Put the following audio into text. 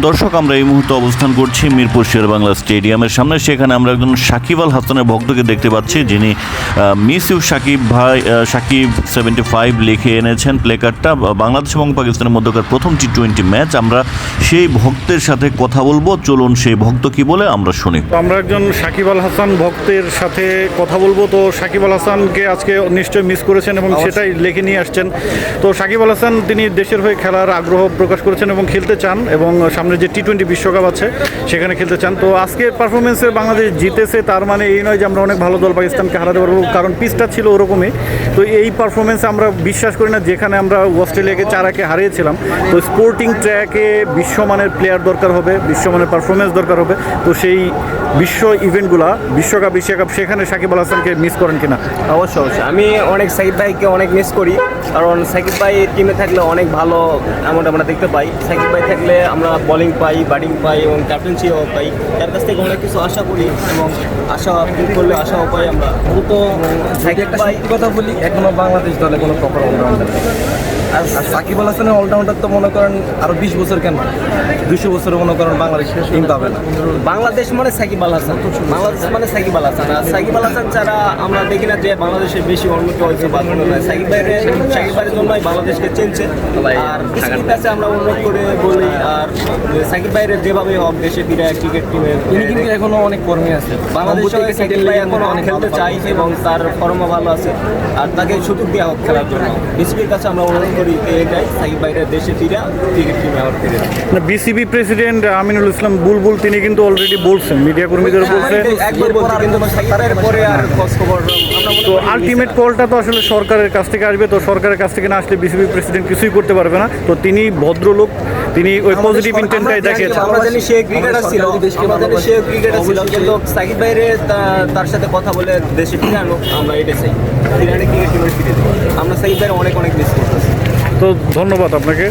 দর্শক আমরা এই মুহূর্তে অবস্থান করছি মিরপুর শের বাংলা স্টেডিয়ামের সামনে। সেখানে আমরা একজন সাকিব আল হাসানের ভক্তকে দেখতে পাচ্ছি যিনি মিস ইউ সাকিব ভাই সাকিব সেভেন্টি ফাইভ লিখে এনেছেন প্লেকার্ডটা বাংলাদেশ এবং পাকিস্তানের মধ্যকার প্রথম টি টোয়েন্টি ম্যাচ আমরা সেই ভক্তের সাথে কথা বলব। চলুন সেই ভক্ত কি বলে আমরা শুনি। তো আমরা একজন সাকিব আল হাসান ভক্তের সাথে কথা বলব। তো সাকিব আল হাসানকে আজকে নিশ্চয়ই মিস করেছেন এবং সেটাই লিখে নিয়ে আসছেন। তো সাকিব আল হাসান তিনি দেশের হয়ে খেলার আগ্রহ প্রকাশ করেছেন এবং খেলতে চান এবং সামনে যে টি টোয়েন্টি বিশ্বকাপ আছে, সেখানে খেলতে চান। তো আজকে পারফরমেন্সে বাংলাদেশ জিতেছে, তার মানে এই নয় যে আমরা অনেক ভালো দল পাকিস্তানকে হারাতে পারব, কারণ পিচটা ছিল ওরকমই। তো এই পারফরমেন্সে আমরা বিশ্বাস করি না, যেখানে আমরা অস্ট্রেলিয়াকে চারাকে হারিয়েছিলাম। তো স্পোর্টিং ট্র্যাকে বিশ্বমানের প্লেয়ার দরকার হবে, বিশ্বমানের পারফরমেন্স দরকার হবে। তো সেই বিশ্ব ইভেন্টগুলা বিশ্বকাপ বিশ্বকাপ সেখানে সাকিব আল হাসানকে মিস করেন কিনা? অবশ্যই অবশ্যই। আমি অনেক সাকিব ভাইকে অনেক মিস করি, কারণ সাকিব ভাই টিমে থাকলে অনেক ভালো এমন আমরা দেখতে পাই। সাকিব ভাই থাকলে আমরা বোলিং পাই ব্যাটিং পাই এবং ক্যাপ্টেন্সিও পাই। তার কাছ থেকে অনেক কিছু আশা করি এবং আশা করলে আশাও পাই আমরা। দ্রুত কথা বলি এখনও বাংলাদেশ দলে কোনো প্রপার অলরাউন্ডার আর সাকিব আল হাসানের অলরাউন্ডার তো মনে করেন আরও বিশ বছর কেন? দুশো বছর মনে করেন বাংলাদেশ টিম পাবে না। বাংলাদেশ মানে সাকিব আল হাসান। বাংলাদেশ মানে সাকিব আল হাসান। আর সাকিব আল হাসান ছাড়া আমরা দেখি না যে বাংলাদেশে বেশি হয়েছে বা কোনো নয় সাকিব ভাইয়ের সাকিব ভাইয়ের জন্যই বাংলাদেশকে চেনছে। আর কাছে আমরা উন্নত করে বলি আর সাকিব ভাইয়ের যেভাবে হোক দেশে ফিরে ক্রিকেট টিমে তিনি কিন্তু এখনও অনেক কর্মী আছে। বাংলাদেশে সাকিব ভাই এখন হয় অনেক খেলতে চাই এবং তার ফর্মও ভালো আছে। আর তাকে সুযোগ দেওয়া হোক খেলার জন্য। বিসিবির কাছে আমরা অনুরোধ করি এটাই সাকিব ভাইয়ের দেশে ফিরে ক্রিকেট টিমে আবার ফিরে বিসিবি প্রেসিডেন্ট আমিনুল ইসলাম বুলবুল তিনি কিন্তু অলরেডি বলছেন মিডিয়া কর্মীদের বলছেন। একবার বলছি কিন্তু সাকিব পরে আর খোঁজ খবর তো আলটিমেট কলটা তো আসলে সরকারের কাছ থেকে আসবে তো সরকারের কাছ থেকে না আসলে বিসিবি প্রেসিডেন্ট কিছুই করতে পারবে না। তো তিনি ভদ্রলোক তিনি ওই পজিটিভ ইন্টেন্টটাই দেখিয়েছেন। আমরা জানি সে ক্রিকেটার ছিল জানি সে ক্রিকেটার ছিল কিন্তু সাকিব ভাইরে তার সাথে কথা বলে দেশে ফিরে আনো আমরা এটা চাই। ফিরে আনে ক্রিকেট টিমে ফিরে দিই। আমরা সাকিব অনেক অনেক মিস করতেছি। তো ধন্যবাদ আপনাকে।